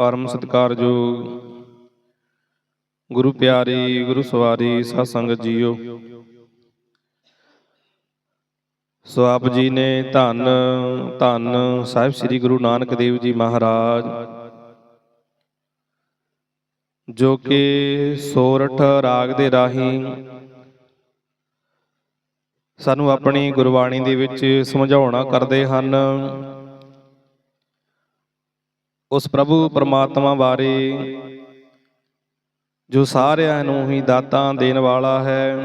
ਪਰਮ ਸਤਿਕਾਰਯੋਗ ਗੁਰੂ ਪਿਆਰੀ, ਗੁਰੂ ਸਵਾਰੀ ਸਾਧ ਸੰਗਤ ਜੀਓ। ਸੋ ਆਪ ਜੀ ਨੇ ਧੰਨ ਧੰਨ ਸਾਹਿਬ ਸ੍ਰੀ ਗੁਰੂ ਨਾਨਕ ਦੇਵ ਜੀ ਮਹਾਰਾਜ, ਜੋ ਕਿ ਸੋਰਠ ਰਾਗ ਦੇ ਰਾਹੀਂ ਸਾਨੂੰ ਆਪਣੀ ਗੁਰਬਾਣੀ ਦੇ ਵਿੱਚ ਸਮਝਾਉਣਾ ਕਰਦੇ ਹਨ। ਉਸ ਪ੍ਰਭੂ ਪਰਮਾਤਮਾ ਬਾਰੇ, ਜੋ ਸਾਰਿਆਂ ਨੂੰ ਹੀ ਦਾਤਾਂ ਦੇਣ ਵਾਲਾ ਹੈ।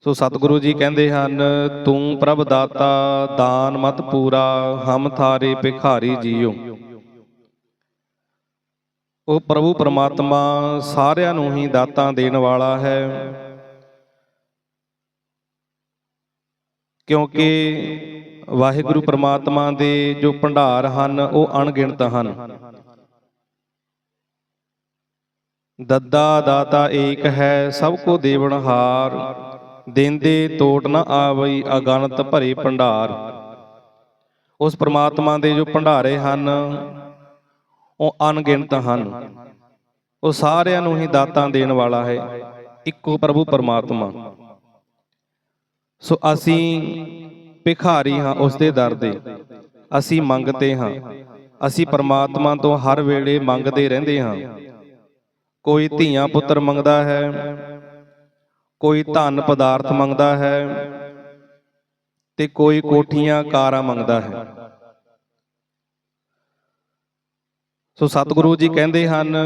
ਸੋ ਸਤਿਗੁਰੂ ਜੀ ਕਹਿੰਦੇ ਹਨ, ਤੂੰ ਪ੍ਰਭ ਦਾਤਾ, ਦਾਨ ਮਤ ਪੂਰਾ, ਹਮ ਥਾਰੇ ਭਿਖਾਰੀ ਜੀਓ। ਉਹ ਪ੍ਰਭੂ ਪਰਮਾਤਮਾ ਸਾਰਿਆਂ ਨੂੰ ਹੀ ਦਾਤਾਂ ਦੇਣ ਵਾਲਾ ਹੈ। ਕਿਉਂਕਿ ਵਾਹਿਗੁਰੂ ਪਰਮਾਤਮਾ ਦੇ ਜੋ ਭੰਡਾਰ ਹਨ, ਉਹ ਅਣਗਿਣਤ ਹਨ। ਦੱਦਾ ਦਾਤਾ ਏਕ ਹੈ, ਸਭ ਕੋ ਦੇਵਨਹਾਰ ਦੇਂਦੇ ਤੋਟ ਨ ਆਵਈ ਅਗਣਤ ਭਰੇ ਭੰਡਾਰ। ਉਸ ਪ੍ਰਮਾਤਮਾ ਦੇ ਜੋ ਭੰਡਾਰੇ ਹਨ, ਉਹ ਅਣਗਿਣਤ ਹਨ। ਉਹ ਸਾਰਿਆਂ ਨੂੰ ਹੀ ਦਾਤਾਂ ਦੇਣ ਵਾਲਾ ਹੈ, ਇੱਕੋ ਪ੍ਰਭੂ ਪਰਮਾਤਮਾ। ਸੋ ਅਸੀਂ ਭਿਖਾਰੀ ਹਾਂ, ਉਸ ਦੇ ਦਰ ਦੇ। ਅਸੀਂ ਮੰਗਤੇ ਹਾਂ। ਅਸੀਂ ਪਰਮਾਤਮਾ ਤੋਂ ਹਰ ਵੇਲੇ ਮੰਗਦੇ ਰਹਿੰਦੇ ਹਾਂ। ਕੋਈ ਧੀਆਂ ਪੁੱਤਰ ਮੰਗਦਾ ਹੈ, ਕੋਈ ਧਨ ਪਦਾਰਥ ਮੰਗਦਾ ਹੈ ਤੇ ਕੋਈ ਕੋਠੀਆਂ, ਕਾਰਾਂ ਮੰਗਦਾ ਹੈ। ਸੋ ਸਤਿਗੁਰੂ ਜੀ ਕਹਿੰਦੇ ਹਨ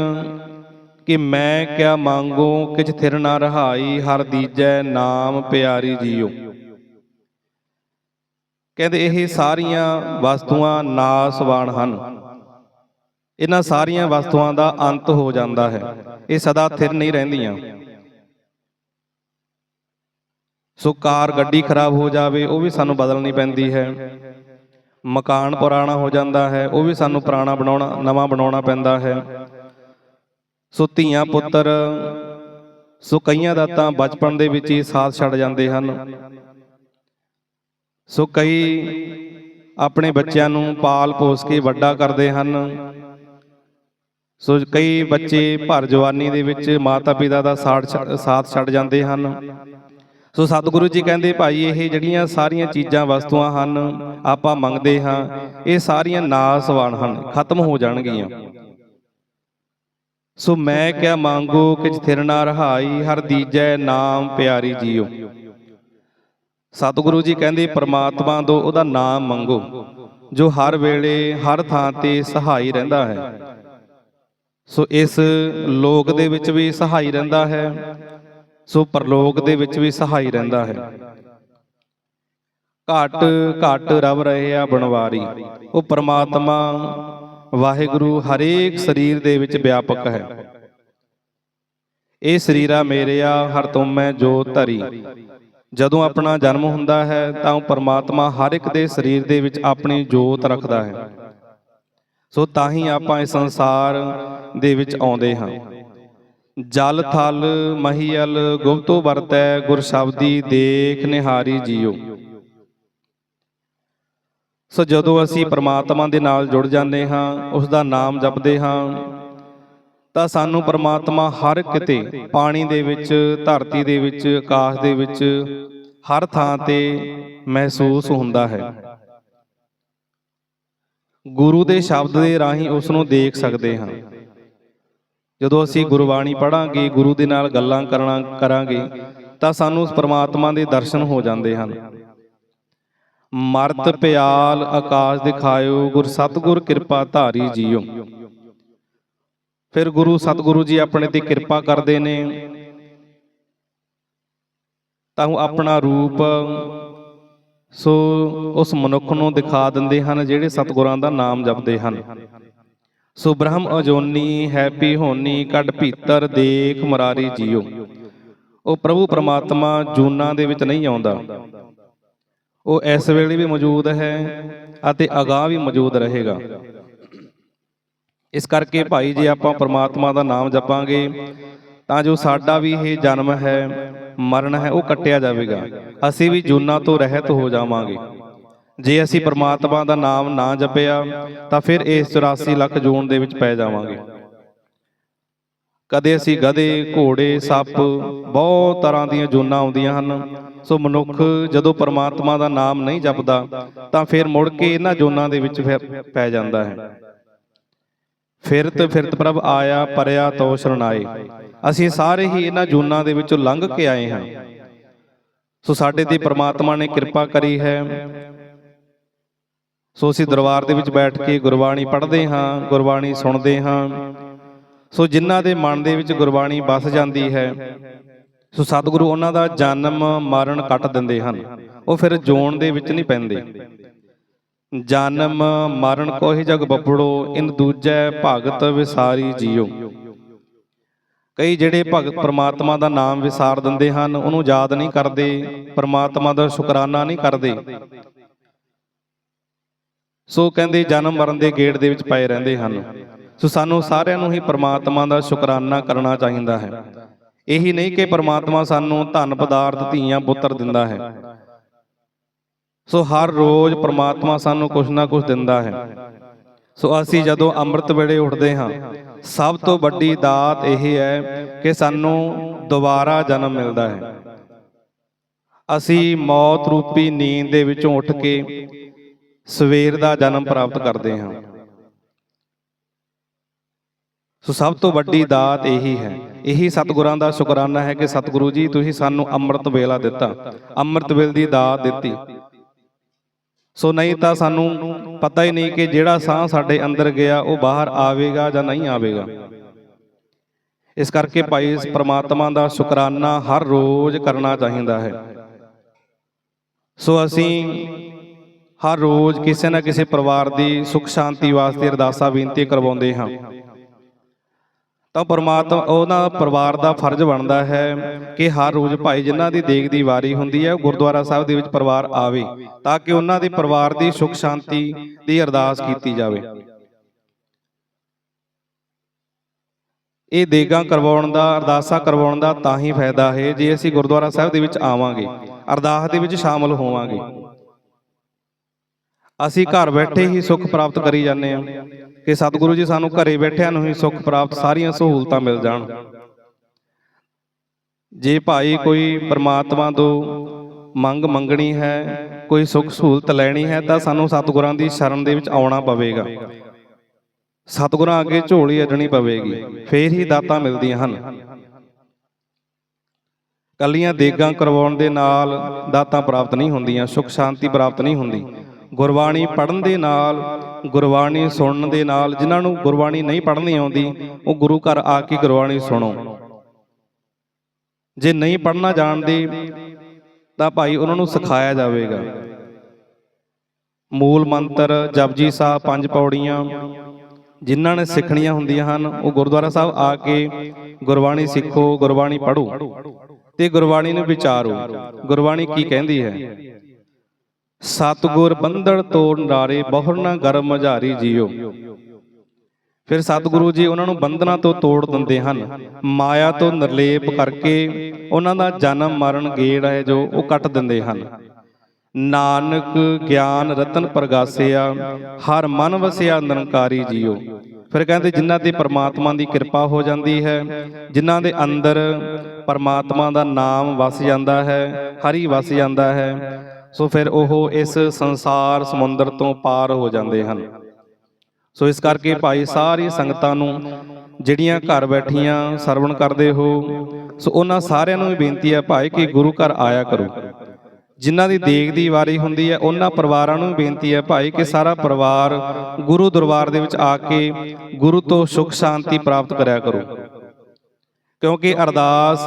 ਕਿ ਮੈਂ ਕਿਆ ਮੰਗੂ, ਕਿਛ ਥਿਰ ਨਾ ਰਹਾਈ, ਹਰ ਦੀਜੈ ਨਾਮ ਪਿਆਰੀ ਜੀਓ। ਕਹਿੰਦੇ ਇਹ ਸਾਰੀਆਂ ਵਸਤੂਆਂ ਨਾਸਵਾਨ ਹਨ। ਇਹਨਾਂ ਸਾਰੀਆਂ ਵਸਤੂਆਂ ਦਾ ਅੰਤ ਹੋ ਜਾਂਦਾ ਹੈ। ਇਹ ਸਦਾ ਥਿਰ ਨਹੀਂ ਰਹਿੰਦੀਆਂ। ਸੋ ਕਾਰ ਗੱਡੀ ਖਰਾਬ ਹੋ ਜਾਵੇ ਉਹ ਵੀ ਸਾਨੂੰ ਬਦਲਣੀ ਪੈਂਦੀ ਹੈ। ਮਕਾਨ ਪੁਰਾਣਾ ਹੋ ਜਾਂਦਾ ਹੈ ਉਹ ਵੀ ਸਾਨੂੰ ਪੁਰਾਣਾ ਬਣਾਉਣਾ ਨਵਾਂ ਬਣਾਉਣਾ ਪੈਂਦਾ ਹੈ। ਸੋ ਧੀਆਂ ਪੁੱਤਰ ਸੋ ਕਈਆਂ ਦਾ ਤਾਂ ਬਚਪਨ ਦੇ ਵਿੱਚ ਹੀ ਸਾਥ ਛੱਡ ਜਾਂਦੇ ਹਨ। ਸੋ ਕਈ ਆਪਣੇ ਬੱਚਿਆਂ ਨੂੰ ਪਾਲ ਪੋਸ ਕੇ ਵੱਡਾ ਕਰਦੇ ਹਨ। ਸੋ ਕਈ ਬੱਚੇ ਭਰ ਜਵਾਨੀ ਦੇ ਵਿੱਚ ਮਾਤਾ ਪਿਤਾ ਦਾ ਸਾਥ ਛੱਡ- ਸਾਥ ਛੱਡ ਜਾਂਦੇ ਹਨ। ਸੋ ਸਤਿਗੁਰੂ ਜੀ ਕਹਿੰਦੇ, ਭਾਈ, ਇਹ ਜਿਹੜੀਆਂ ਸਾਰੀਆਂ ਚੀਜ਼ਾਂ, ਵਸਤੂਆਂ ਹਨ, ਆਪਾਂ ਮੰਗਦੇ ਹਾਂ, ਇਹ ਸਾਰੀਆਂ ਨਾਸਵਾਨ ਹਨ, ਖਤਮ ਹੋ ਜਾਣਗੀਆਂ। ਸੋ ਮੈਂ ਕਿਆ ਮੰਗੂ ਕਿ ਥਿਰ ਨਾ ਰਹਾਈ, ਹਰ ਦੀਜੈ ਨਾਮ ਪਿਆਰੀ ਜੀਓ। ਸਤਿਗੁਰੂ ਜੀ ਕਹਿੰਦੇ ਪ੍ਰਮਾਤਮਾ ਤੋਂ ਉਹਦਾ ਨਾਮ ਮੰਗੋ। ਜੋ ਹਰ ਵੇਲੇ ਹਰ ਥਾਂ ਤੇ ਸਹਾਈ ਰਹਿੰਦਾ ਹੈ। ਸੋ ਇਸ ਲੋਕ ਦੇ ਵਿੱਚ ਵੀ ਸਹਾਈ ਰਹਿੰਦਾ ਹੈ। ਸੋ ਪਰਲੋਕ ਦੇ ਵਿੱਚ ਵੀ ਸਹਾਈ ਰਹਿੰਦਾ ਹੈ। ਘਟ ਘਟ ਰਵ ਰਹੇ ਆ ਬਣਵਾਰੀ। ਉਹ ਪ੍ਰਮਾਤਮਾ ਵਾਹਿਗੁਰੂ ਹਰੇਕ ਸਰੀਰ ਦੇ ਵਿੱਚ ਵਿਆਪਕ ਹੈ। ਇਹ ਸਰੀਰਾ ਮੇਰਿਆ ਹਰ ਤੁਮੈ ਜੋ ਧਰੀ। ਜਦੋਂ ਆਪਣਾ ਜਨਮ ਹੁੰਦਾ ਹੈ ਤਾਂ ਉਹ ਪਰਮਾਤਮਾ ਹਰ ਇੱਕ ਦੇ ਸਰੀਰ ਦੇ ਵਿੱਚ ਆਪਣੀ ਜੋਤ ਰੱਖਦਾ ਹੈ। ਸੋ ਤਾਂ ਹੀ ਆਪਾਂ ਇਸ ਸੰਸਾਰ ਦੇ ਵਿੱਚ ਆਉਂਦੇ ਹਾਂ। ਜਲ, ਥਲ ਮਹੀਲ ਗੁਪਤੋ ਵਰਤੈ, ਗੁਰ ਸ਼ਬਦੀ, ਦੇਖ ਨਿਹਾਰੀ ਜੀਓ। ਸੋ ਜਦੋਂ ਅਸੀਂ ਪ੍ਰਮਾਤਮਾ ਦੇ ਨਾਲ ਜੁੜ ਜਾਂਦੇ ਹਾਂ ਉਸ ਦਾ ਨਾਮ ਜਪਦੇ ਹਾਂ ਤਾਂ ਸਾਨੂੰ ਪ੍ਰਮਾਤਮਾ ਹਰ ਕਿਤੇ ਪਾਣੀ ਦੇ ਵਿੱਚ ਧਰਤੀ ਦੇ ਵਿੱਚ ਆਕਾਸ਼ ਦੇ ਵਿੱਚ ਹਰ ਥਾਂ ਤੇ ਮਹਿਸੂਸ ਹੁੰਦਾ ਹੈ। ਗੁਰੂ ਦੇ ਸ਼ਬਦ ਦੇ ਰਾਹੀਂ ਉਸ ਨੂੰ ਦੇਖ ਸਕਦੇ ਹਾਂ। ਜਦੋਂ ਅਸੀਂ ਗੁਰਬਾਣੀ ਪੜਾਂਗੇ ਗੁਰੂ ਦੇ ਨਾਲ ਗੱਲਾਂ ਕਰਨਾ ਕਰਾਂਗੇ ਤਾਂ ਸਾਨੂੰ ਉਸ ਪ੍ਰਮਾਤਮਾ ਦੇ ਦਰਸ਼ਨ ਹੋ ਜਾਂਦੇ ਹਨ। ਮਰਤ ਪਿਆਲ ਆਕਾਸ਼ ਦਿਖਾਇਓ ਗੁਰ ਸਤਗੁਰ ਕਿਰਪਾ ਧਾਰੀ ਜੀਓ। ਫਿਰ ਗੁਰੂ ਸਤਿਗੁਰੂ ਜੀ ਆਪਣੇ ਤੇ ਕਿਰਪਾ ਕਰਦੇ ਨੇ। ਤਾਂ ਉਹ ਆਪਣਾ ਰੂਪ ਸੋ ਉਸ ਮਨੁੱਖ ਨੂੰ ਦਿਖਾ ਦਿੰਦੇ ਹਨ, ਜਿਹੜੇ ਸਤਿਗੁਰਾਂ ਦਾ ਨਾਮ ਜਪਦੇ ਹਨ। ਸੋ ਬ੍ਰਹਮ ਅਜੋਨੀ ਹੈਪੀ ਹੋਨੀ ਕੱਢ ਭੀਤਰ ਦੇਖ ਮੁਰਾਰੀ ਜੀਓ। ਉਹ ਪ੍ਰਭੂ ਪਰਮਾਤਮਾ ਜੂਨਾਂ ਦੇ ਵਿੱਚ ਨਹੀਂ ਆਉਂਦਾ। ਉਹ ਇਸ ਵੇਲੇ ਵੀ ਮੌਜੂਦ ਹੈ ਅਤੇ ਅਗਾਹ ਵੀ ਮੌਜੂਦ ਰਹੇਗਾ। ਇਸ ਕਰਕੇ ਭਾਈ ਜੇ ਆਪਾਂ ਪ੍ਰਮਾਤਮਾ ਦਾ ਨਾਮ ਜਪਾਂਗੇ ਤਾਂ ਜੋ ਸਾਡਾ ਵੀ ਇਹ ਜਨਮ ਹੈ, ਮਰਨ ਹੈ, ਉਹ ਕੱਟਿਆ ਜਾਵੇਗਾ। ਅਸੀਂ ਵੀ ਜੂਨਾਂ ਤੋਂ ਰਹਿਤ ਹੋ ਜਾਵਾਂਗੇ। ਜੇ ਅਸੀਂ ਪ੍ਰਮਾਤਮਾ ਦਾ ਨਾਮ ਨਾ ਜਪਿਆ, ਤਾਂ ਫਿਰ ਇਸ 84 ਲੱਖ ਜੂਨ ਦੇ ਵਿੱਚ ਪੈ ਜਾਵਾਂਗੇ। ਕਦੇ ਅਸੀਂ ਗਧੇ, ਘੋੜੇ, ਸੱਪ, ਬਹੁਤ ਤਰ੍ਹਾਂ ਦੀਆਂ ਜੂਨਾਂ ਆਉਂਦੀਆਂ ਹਨ। ਸੋ ਮਨੁੱਖ ਜਦੋਂ ਪਰਮਾਤਮਾ ਦਾ ਨਾਮ ਨਹੀਂ ਜਪਦਾ, ਤਾਂ ਫਿਰ ਮੁੜ ਕੇ ਇਹਨਾਂ ਜੂਨਾਂ ਦੇ ਵਿੱਚ ਫਿਰ ਪੈ ਜਾਂਦਾ ਹੈ। ਫਿਰਤ ਫਿਰਤ ਪ੍ਰਭ ਆਇਆ, ਪਰਿਆ ਤੋ ਸ਼ਰਨਾਏ। ਅਸੀਂ ਸਾਰੇ ਹੀ ਇਹਨਾਂ ਜੂਨਾਂ ਦੇ ਵਿੱਚੋਂ ਲੰਘ ਕੇ ਆਏ ਹਾਂ। ਸੋ ਸਾਡੇ ਤੇ ਪ੍ਰਮਾਤਮਾ ਨੇ ਕਿਰਪਾ ਕਰੀ ਹੈ। ਸੋ ਅਸੀਂ ਦਰਬਾਰ ਦੇ ਵਿੱਚ ਬੈਠ ਕੇ ਗੁਰਬਾਣੀ ਪੜ੍ਹਦੇ ਹਾਂ, ਗੁਰਬਾਣੀ ਸੁਣਦੇ ਹਾਂ। ਸੋ ਜਿਨ੍ਹਾਂ ਦੇ ਮਨ ਦੇ ਵਿੱਚ ਗੁਰਬਾਣੀ ਵਸ ਜਾਂਦੀ ਹੈ, ਸੋ ਸਤਿਗੁਰੂ ਉਹਨਾਂ ਦਾ ਜਨਮ ਮਰਨ ਕੱਟ ਦਿੰਦੇ ਹਨ। ਉਹ ਫਿਰ ਜੋਨ ਦੇ ਵਿੱਚ ਨਹੀਂ ਪੈਂਦੇ। ਜਨਮ ਮਰਨ ਕੋਹਿ ਜਗ ਬੱਬੜੋ, ਇਨ ਦੂਜੈ ਭਗਤ ਵਿਸਾਰੀ ਜੀਓ। ਕਈ ਜਿਹੜੇ ਭਗਤ ਪ੍ਰਮਾਤਮਾ ਦਾ ਨਾਮ ਵਿਸਾਰ ਦਿੰਦੇ ਹਨ, ਉਹਨੂੰ ਯਾਦ ਨਹੀਂ ਕਰਦੇ, ਪ੍ਰਮਾਤਮਾ ਦਾ ਸ਼ੁਕਰਾਨਾ ਨਹੀਂ ਕਰਦੇ। ਸੋ ਕਹਿੰਦੇ ਜਨਮ ਮਰਨ ਦੇ ਗੇੜ ਦੇ ਵਿੱਚ ਪਏ ਰਹਿੰਦੇ ਹਨ। ਸੋ ਸਾਨੂੰ ਸਾਰਿਆਂ ਨੂੰ ਹੀ ਪ੍ਰਮਾਤਮਾ ਦਾ ਸ਼ੁਕਰਾਨਾ ਕਰਨਾ ਚਾਹੀਦਾ ਹੈ। ਇਹੀ ਨਹੀਂ ਕਿ ਪ੍ਰਮਾਤਮਾ ਸਾਨੂੰ ਧਨ, ਪਦਾਰਥ, ਧੀਆਂ, ਪੁੱਤਰ ਦਿੰਦਾ ਹੈ। ਸੋ ਹਰ ਰੋਜ਼ ਪ੍ਰਮਾਤਮਾ ਸਾਨੂੰ ਕੁਝ ਨਾ ਕੁਝ ਦਿੰਦਾ ਹੈ। ਸੋ ਅਸੀਂ ਜਦੋਂ ਅੰਮ੍ਰਿਤ ਵੇਲੇ ਉੱਠਦੇ ਹਾਂ, ਸਭ ਤੋਂ ਵੱਡੀ ਦਾਤ ਇਹ ਹੈ ਕਿ ਸਾਨੂੰ ਦੁਬਾਰਾ ਜਨਮ ਮਿਲਦਾ ਹੈ। ਅਸੀਂ ਮੌਤ ਰੂਪੀ ਨੀਂਦ ਦੇ ਵਿੱਚੋਂ ਉੱਠ ਕੇ ਸਵੇਰ ਦਾ ਜਨਮ ਪ੍ਰਾਪਤ ਕਰਦੇ ਹਾਂ। ਸੋ ਸਭ ਤੋਂ ਵੱਡੀ ਦਾਤ ਇਹੀ ਹੈ। ਇਹੀ ਸਤਿਗੁਰਾਂ ਦਾ ਸ਼ੁਕਰਾਨਾ ਹੈ ਕਿ ਸਤਿਗੁਰੂ ਜੀ, ਤੁਸੀਂ ਸਾਨੂੰ ਅੰਮ੍ਰਿਤ ਵੇਲਾ ਦਿੱਤਾ। ਅੰਮ੍ਰਿਤ ਵੇਲ ਦੀ ਦਾਤ ਦਿੱਤੀ। ਸੋ ਨਹੀਂ ਤਾਂ ਸਾਨੂੰ ਪਤਾ ਹੀ ਨਹੀਂ ਕਿ ਜਿਹੜਾ ਸਾਹ ਸਾਡੇ ਅੰਦਰ ਗਿਆ ਉਹ ਬਾਹਰ ਆਵੇਗਾ ਜਾਂ ਨਹੀਂ ਆਵੇਗਾ। ਇਸ ਕਰਕੇ ਭਾਈ ਇਸ ਪ੍ਰਮਾਤਮਾ ਦਾ ਸ਼ੁਕਰਾਨਾ ਹਰ ਰੋਜ਼ ਕਰਨਾ ਚਾਹੀਦਾ ਹੈ। ਸੋ ਅਸੀਂ ਹਰ ਰੋਜ਼ ਕਿਸੇ ਨਾ ਕਿਸੇ ਪਰਿਵਾਰ ਦੀ ਸੁਖ ਸ਼ਾਂਤੀ ਵਾਸਤੇ ਅਰਦਾਸਾਂ ਬੇਨਤੀ ਕਰਵਾਉਂਦੇ ਹਾਂ। ਤਾਂ ਪਰਮਾਤਮਾ ਉਹਨਾਂ ਪਰਿਵਾਰ ਦਾ ਫਰਜ਼ ਬਣਦਾ ਹੈ ਕਿ ਹਰ ਰੋਜ਼ ਭਾਈ ਜਿਨ੍ਹਾਂ ਦੀ ਦੇਗ ਦੀ ਵਾਰੀ ਹੁੰਦੀ ਹੈ, ਉਹ ਗੁਰਦੁਆਰਾ ਸਾਹਿਬ ਦੇ ਵਿੱਚ ਪਰਿਵਾਰ ਆਵੇ ਤਾਂ ਕਿ ਉਹਨਾਂ ਦੇ ਪਰਿਵਾਰ ਦੀ ਸੁਖ ਸ਼ਾਂਤੀ ਦੀ ਅਰਦਾਸ ਕੀਤੀ ਜਾਵੇ। ਇਹ ਦੇਗਾਂ ਕਰਵਾਉਣ ਦਾ, ਅਰਦਾਸਾਂ ਕਰਵਾਉਣ ਦਾ ਤਾਂ ਹੀ ਫਾਇਦਾ ਹੈ ਜੇ ਅਸੀਂ ਗੁਰਦੁਆਰਾ ਸਾਹਿਬ ਦੇ ਵਿੱਚ ਆਵਾਂਗੇ, ਅਰਦਾਸ ਦੇ ਵਿੱਚ ਸ਼ਾਮਲ ਹੋਵਾਂਗੇ। ਅਸੀਂ ਘਰ ਬੈਠੇ ਹੀ ਸੁੱਖ ਪ੍ਰਾਪਤ ਕਰੀ ਜਾਂਦੇ ਹਾਂ। ਕਿ ਸਤਿਗੁਰੂ ਜੀ ਸਾਨੂੰ ਘਰੇ ਬੈਠਿਆਂ ਨੂੰ ਹੀ ਸੁੱਖ ਪ੍ਰਾਪਤ ਸਾਰੀਆਂ ਸਹੂਲਤਾਂ ਮਿਲ ਜਾਣ। ਜੇ ਭਾਈ ਕੋਈ ਪਰਮਾਤਮਾ ਤੋਂ ਮੰਗ ਮੰਗਣੀ ਹੈ, ਕੋਈ ਸੁੱਖ ਸਹੂਲਤ ਲੈਣੀ ਹੈ, ਤਾਂ ਸਾਨੂੰ ਸਤਿਗੁਰਾਂ ਦੀ ਸ਼ਰਨ ਦੇ ਵਿੱਚ ਆਉਣਾ ਪਵੇਗਾ। ਸਤਿਗੁਰਾਂ ਅੱਗੇ ਝੋਲੀ ਅੱਡਣੀ ਪਵੇਗੀ, ਫੇਰ ਹੀ ਦਾਤਾਂ ਮਿਲਦੀਆਂ ਹਨ। ਕੱਲੀਆਂ ਦੇਗਾਂ ਕਰਵਾਉਣ ਦੇ ਨਾਲ ਦਾਤਾਂ ਪ੍ਰਾਪਤ ਨਹੀਂ ਹੁੰਦੀਆਂ, ਸੁਖ ਸ਼ਾਂਤੀ ਪ੍ਰਾਪਤ ਨਹੀਂ ਹੁੰਦੀ। ਗੁਰਬਾਣੀ ਪੜ੍ਹਨ ਦੇ ਨਾਲ ਗੁਰਬਾਣੀ ਸੁਣਨ ਦੇ ਨਾਲ ਜਿਨ੍ਹਾਂ ਨੂੰ ਗੁਰਬਾਣੀ ਨਹੀਂ ਪੜ੍ਹਨੀ ਆਉਂਦੀ, ਉਹ ਗੁਰੂ ਘਰ ਆ ਕੇ ਗੁਰਬਾਣੀ ਸੁਣੋ। ਜੇ ਨਹੀਂ ਪੜ੍ਹਨਾ ਜਾਣਦੇ, ਤਾਂ ਭਾਈ ਉਹਨਾਂ ਨੂੰ ਸਿਖਾਇਆ ਜਾਵੇਗਾ। ਮੂਲ ਮੰਤਰ ਜਪਜੀ ਸਾਹਿਬ ਪੰਜ ਪੌੜੀਆਂ, ਜਿਨ੍ਹਾਂ ਨੇ ਸਿੱਖਣੀਆਂ ਹੁੰਦੀਆਂ ਹਨ, ਉਹ ਗੁਰਦੁਆਰਾ ਸਾਹਿਬ ਆ ਕੇ ਗੁਰਬਾਣੀ ਸਿੱਖੋ, ਗੁਰਬਾਣੀ ਪੜ੍ਹੋ ਤੇ ਗੁਰਬਾਣੀ ਨੂੰ ਵਿਚਾਰੋ। ਗੁਰਬਾਣੀ ਕੀ ਕਹਿੰਦੀ ਹੈ? ਸਤਗੁਰ ਬੰਧਨ ਤੋੜ ਨਾਰੇ, ਬਹੁਰ ਨਾ ਗਰਮ ਮਝਾਰੀ ਜੀਓ। ਫਿਰ ਸਤਿਗੁਰੂ ਜੀ ਉਹਨਾਂ ਨੂੰ ਬੰਧਨਾਂ ਤੋਂ ਤੋੜ ਦਿੰਦੇ ਹਨ। ਮਾਇਆ ਤੋਂ ਨਿਰਲੇਪ ਕਰਕੇ ਉਹਨਾਂ ਦਾ ਜਨਮ ਮਰਨ ਗੇੜ ਹੈ ਜੋ ਉਹ ਕੱਟ ਦਿੰਦੇ ਹਨ। ਨਾਨਕ ਗਿਆਨ ਰਤਨ ਪ੍ਰਗਾਸਿਆ, ਹਰ ਮਨ ਵਸਿਆ ਨਿਰੰਕਾਰੀ ਜੀਓ। ਫਿਰ ਕਹਿੰਦੇ ਜਿਨ੍ਹਾਂ ਤੇ ਪਰਮਾਤਮਾ ਦੀ ਕਿਰਪਾ ਹੋ ਜਾਂਦੀ ਹੈ, ਜਿਨ੍ਹਾਂ ਦੇ ਅੰਦਰ ਪਰਮਾਤਮਾ ਦਾ ਨਾਮ ਵਸ ਜਾਂਦਾ ਹੈ, ਹਰੀ ਵਸ ਜਾਂਦਾ ਹੈ ਸੋ ਫਿਰ ਉਹ ਇਸ ਸੰਸਾਰ ਸਮੁੰਦਰ ਤੋਂ ਪਾਰ ਹੋ ਜਾਂਦੇ ਹਨ। ਸੋ ਇਸ ਕਰਕੇ ਭਾਈ ਸਾਰੀ ਸੰਗਤਾਂ ਨੂੰ ਜਿਹੜੀਆਂ ਘਰ ਬੈਠੀਆਂ ਸਰਵਣ ਕਰਦੇ ਹੋ, ਸੋ ਉਹਨਾਂ ਸਾਰਿਆਂ ਨੂੰ ਵੀ ਬੇਨਤੀ ਹੈ ਭਾਈ ਕਿ ਗੁਰੂ ਘਰ ਆਇਆ ਕਰੋ। ਜਿਨ੍ਹਾਂ ਦੀ ਦੇਗ ਦੀ ਵਾਰੀ ਹੁੰਦੀ ਹੈ, ਉਹਨਾਂ ਪਰਿਵਾਰਾਂ ਨੂੰ ਵੀ ਬੇਨਤੀ ਹੈ ਭਾਈ ਕਿ ਸਾਰਾ ਪਰਿਵਾਰ ਗੁਰੂ ਦਰਬਾਰ ਦੇ ਵਿੱਚ ਆ ਕੇ ਗੁਰੂ ਤੋਂ ਸੁਖ ਸ਼ਾਂਤੀ ਪ੍ਰਾਪਤ ਕਰਿਆ ਕਰੋ। ਕਿਉਂਕਿ ਅਰਦਾਸ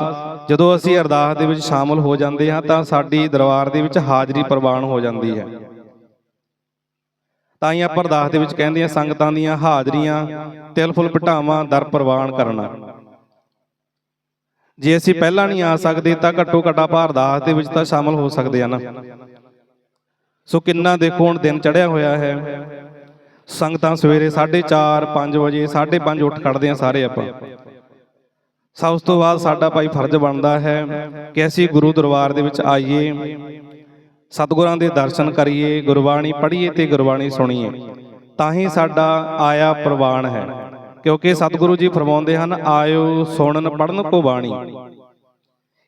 ਜਦੋਂ ਅਸੀਂ ਅਰਦਾਸ ਦੇ ਵਿੱਚ ਸ਼ਾਮਲ ਹੋ ਜਾਂਦੇ ਹਾਂ ਤਾਂ ਸਾਡੀ ਦਰਬਾਰ ਦੇ ਵਿੱਚ ਹਾਜ਼ਰੀ ਪ੍ਰਵਾਨ ਹੋ ਜਾਂਦੀ ਹੈ। ਤਾਂ ਹੀ ਆਪਾਂ ਅਰਦਾਸ ਦੇ ਵਿੱਚ ਕਹਿੰਦੇ ਆ ਸੰਗਤਾਂ ਦੀਆਂ ਹਾਜ਼ਰੀਆਂ ਤਿਲ ਫੁੱਲ ਪਟਾਵਾਂ ਦਰ ਪ੍ਰਵਾਨ ਕਰਨਾ। ਜੇ ਅਸੀਂ ਪਹਿਲਾਂ ਨਹੀਂ ਆ ਸਕਦੇ ਤਾਂ ਘੱਟੋ ਘੱਟ ਆਪਾਂ ਅਰਦਾਸ ਦੇ ਵਿੱਚ ਤਾਂ ਸ਼ਾਮਲ ਹੋ ਸਕਦੇ ਆ ਨਾ। ਸੋ ਕਿੰਨਾ ਦੇਖੋ ਹੁਣ ਦਿਨ ਚੜਿਆ ਹੋਇਆ ਹੈ। ਸੰਗਤਾਂ ਸਵੇਰੇ 4:30 5 ਵਜੇ 5:30 ਉੱਠ ਖੜਦੇ ਆ ਸਾਰੇ ਆਪਾਂ। ਸਾ ਉਸ ਤੋਂ ਬਾਅਦ ਸਾਡਾ ਭਾਈ ਫਰਜ਼ ਬਣਦਾ ਹੈ ਕਿ ਅਸੀਂ ਗੁਰੂ ਦਰਬਾਰ ਦੇ ਵਿੱਚ ਆਈਏ ਸਤਿਗੁਰਾਂ ਦੇ ਦਰਸ਼ਨ ਕਰੀਏ ਗੁਰਬਾਣੀ ਪੜ੍ਹੀਏ ਤੇ ਗੁਰਬਾਣੀ ਸੁਣੀਏ। ਤਾਂ ਹੀ ਸਾਡਾ ਆਇਆ ਪ੍ਰਵਾਨ ਹੈ। ਕਿਉਂਕਿ ਸਤਿਗੁਰੂ ਜੀ ਫਰਮਾਉਂਦੇ ਹਨ ਆਇਓ ਸੁਣਨ ਪੜਨ ਕੋ ਬਾਣੀ।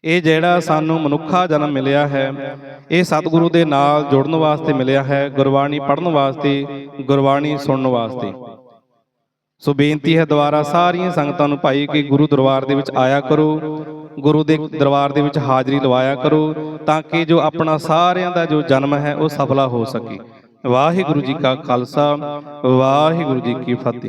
ਇਹ ਜਿਹੜਾ ਸਾਨੂੰ ਮਨੁੱਖਾ ਜਨਮ ਮਿਲਿਆ ਹੈ ਇਹ ਸਤਿਗੁਰੂ ਦੇ ਨਾਲ ਜੁੜਨ ਵਾਸਤੇ ਮਿਲਿਆ ਹੈ ਗੁਰਬਾਣੀ ਪੜਨ ਵਾਸਤੇ ਗੁਰਬਾਣੀ ਸੁਣਨ ਵਾਸਤੇ। ਸੋ ਬੇਨਤੀ ਹੈ ਦੁਆਰਾ ਸਾਰੀਆਂ ਸੰਗਤਾਂ ਨੂੰ ਭਾਈ ਕਿ ਗੁਰੂ ਦਰਬਾਰ ਦੇ ਵਿੱਚ ਆਇਆ ਕਰੋ, ਗੁਰੂ ਦੇ ਦਰਬਾਰ ਦੇ ਵਿੱਚ ਹਾਜ਼ਰੀ ਲਵਾਇਆ ਕਰੋ, ਤਾਂ ਕਿ ਜੋ ਆਪਣਾ ਸਾਰਿਆਂ ਦਾ ਜੋ ਜਨਮ ਹੈ ਉਹ ਸਫਲਾ ਹੋ ਸਕੇ। ਵਾਹਿਗੁਰੂ ਜੀ ਕਾ ਖਾਲਸਾ, ਵਾਹਿਗੁਰੂ ਜੀ ਕੀ ਫਤਿਹ।